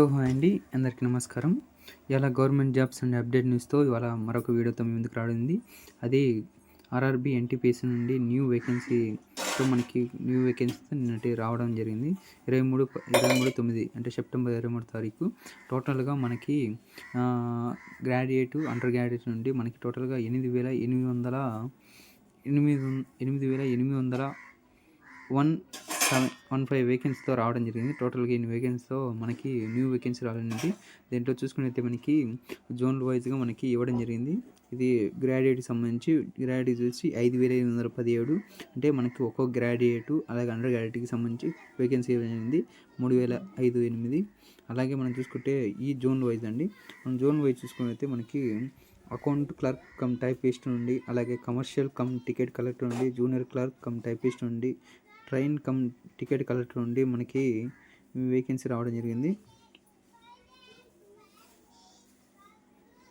Hello hi అండి. అందరికీ నమస్కారం. ఇలా గవర్నమెంట్ జాబ్స్ అండ్ అప్డేట్ న్యూస్తో ఇవాళ మరొక వీడియోతో మీ ముందుకు రావడింది అది ఆర్ఆర్బి ఎన్టీపీసీ నుండి న్యూ వేకెన్సీతో మనకి న్యూ వేకెన్సీతో నిన్నటి రావడం జరిగింది. ఇరవై మూడు ఇరవై మూడు తొమ్మిది అంటే సెప్టెంబర్ ఇరవై మూడు తారీఖు. టోటల్గా మనకి గ్రాడ్యుయేట్ అండర్ గ్రాడ్యుయేట్ నుండి మనకి టోటల్గా ఎనిమిది వేల ఎనిమిది వందల ఎనిమిది ఎనిమిది వేల ఎనిమిది వందల వన్ సెవెన్ వన్ ఫైవ్ వేకెన్సీతో రావడం జరిగింది. టోటల్గా ఎన్ని వేకెన్సీతో మనకి న్యూ వేకెన్సీ రావడం దీంట్లో చూసుకున్నైతే మనకి జోన్ వైజ్గా మనకి ఇవ్వడం జరిగింది. ఇది గ్రాడ్యుయేట్కి సంబంధించి గ్రాడ్యుయేట్ వచ్చి ఐదు వేల ఐదు వందల పదిహేడు. అంటే మనకి ఒక్కొక్క గ్రాడ్యుయేటు అలాగే అండర్ గ్రాడ్యుయేట్కి సంబంధించి వేకెన్సీ జరిగింది. మూడు వేల ఐదు ఎనిమిది. అలాగే మనం చూసుకుంటే ఈ జోన్ వైజ్ అండి. మనం జోన్ వైజ్ చూసుకున్నైతే మనకి అకౌంట్ క్లర్క్ కమ్ టైపిస్ట్ నుండి అలాగే కమర్షియల్ కమ్ టికెట్ కలెక్టర్ నుండి జూనియర్ క్లర్క్ కమ్ టైపిస్ట్ నుండి ట్రైన్ కమ్ టికెట్ కలెక్టర్ నుండి మనకి వేకెన్సీ రావడం జరిగింది.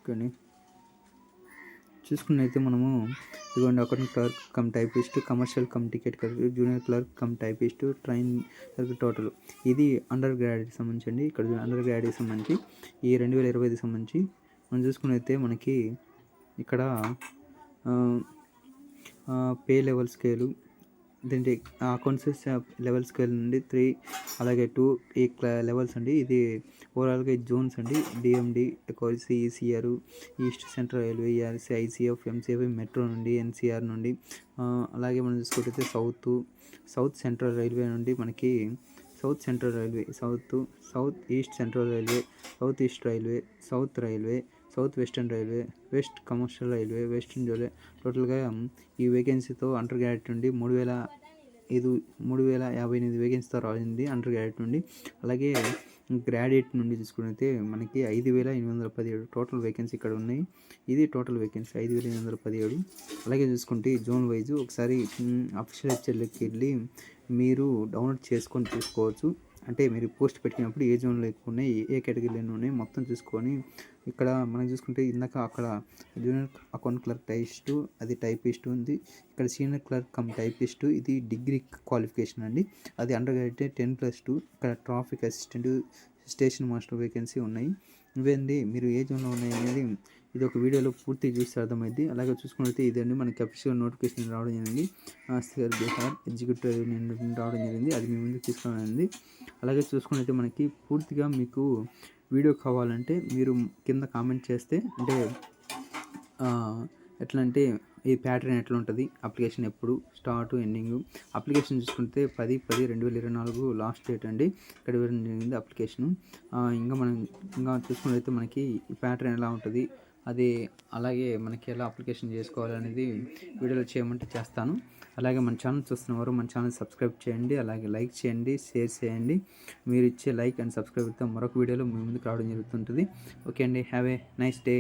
కానీ చూసుకున్నైతే మనము ఇదిగోండి account clerk cum typist commercial cum ticket collector junior clerk cum typist train total. ఇది అండర్ గ్రాడ్యుయేట్ సంబంధించి ఇక్కడ అండర్ గ్రాడ్యుయేట్ సంబంధించి ఈ రెండు వేల ఇరవై ఐదు సంబంధించి మనం చూసుకున్నైతే మనకి ఇక్కడ పే లెవెల్ స్కేలు దీంట్లో అకౌంట్స్ లెవెల్ వెళ్ళండి నుండి త్రీ అలాగే టూ ఈ లెవెల్స్ అండి. ఇది ఓవరాల్గా జోన్స్ అండి. DMD CECR East Central Railway ERC ICF MCF metro నుండి ఎన్సీఆర్ నుండి అలాగే మనం చూసుకుంటే సౌత్ సౌత్ సెంట్రల్ రైల్వే నుండి మనకి South Central Railway South South East Central Railway South East Railway South Railway South Western Railway West Commercial Railway Western Railway టోటల్గా ఈ వేకెన్సీతో under graduate నుండి మూడు వేల ఐదు మూడు వేల యాభై ఎనిమిది వేకెన్సీతో రాసింది అండర్ గ్రాడ్యుయేట్ నుండి. అలాగే గ్రాడ్యుయేట్ నుండి చూసుకున్నైతే మనకి ఐదు వేల ఎనిమిది వందల పదిహేడు టోటల్ వేకెన్సీ ఇక్కడ ఉన్నాయి. ఇది టోటల్ వేకెన్సీ ఐదు వేల ఎనిమిది వందల పదిహేడు. అలాగే చూసుకుంటే జోన్ వైజ్ ఒకసారి అఫీషియల్ వెబ్సైట్లోకి వెళ్ళి మీరు డౌన్లోడ్ చేసుకొని చూసుకోవచ్చు. అంటే మీరు పోస్ట్ పెట్టినప్పుడు ఏ జోన్లో ఎక్కువ ఉన్నాయి ఏ కేటగిరీలో ఉన్నాయి మొత్తం చూసుకొని ఇక్కడ మనం చూసుకుంటే ఇందాక అక్కడ జూనియర్ అకౌంట్ క్లర్క్ టైస్ట్ అది టైపిస్ట్ ఉంది. ఇక్కడ సీనియర్ క్లర్క్ కమ్ టైపిస్ట్ ఇది డిగ్రీ క్వాలిఫికేషన్ అండి. అది under graduate ten plus two ఇక్కడ traffic assistant station master vacancy ఉన్నాయి. ఇవేంది? మీరు ఏ జోన్లో ఉన్నాయి అనేది ఇది ఒక వీడియోలో పూర్తి చూస్తే అర్థమైంది అలాగే చూసుకున్నట్లయితే ఇదండి మనకి అఫీషియల్ నోటిఫికేషన్ రావడం జరిగింది. సిఆర్ బీహార్ ఎగ్జిక్యూటివ్ రావడం జరిగింది. అది మీ ముందుకు తీసుకురావడం అలాగే చూసుకున్నట్లయితే మనకి పూర్తిగా మీకు వీడియో కావాలంటే మీరు కింద కామెంట్ చేస్తే అంటే ఎట్లా అంటే ఈ ప్యాటర్న్ ఎట్లా ఉంటుంది అప్లికేషన్ ఎప్పుడు స్టార్ట్ ఎండింగ్ అప్లికేషన్ చూసుకుంటే పది పది రెండు వేల ఇరవై నాలుగు లాస్ట్ డేట్ అండి. ఇక్కడ జరిగింది అప్లికేషన్ ఇంకా మనం ఇంకా చూసుకున్నట్లయితే మనకి ఈ ప్యాటర్న్ ఎలా ఉంటుంది అది అలాగే మనకి ఎలా అప్లికేషన్ చేసుకోవాలనేది వీడియోలో చేయమంటే చేస్తాను. అలాగే మన ఛానల్ చూస్తున్నవారు మన ఛానల్ సబ్స్క్రైబ్ చేయండి అలాగే లైక్ చేయండి షేర్ చేయండి. మీరు ఇచ్చే లైక్ అండ్ సబ్స్క్రైబ్తో మరొక వీడియోలో మీ ముందుకు రావడం జరుగుతుంటుంది. ఓకే అండి హ్యావ్ ఏ నైస్ డే.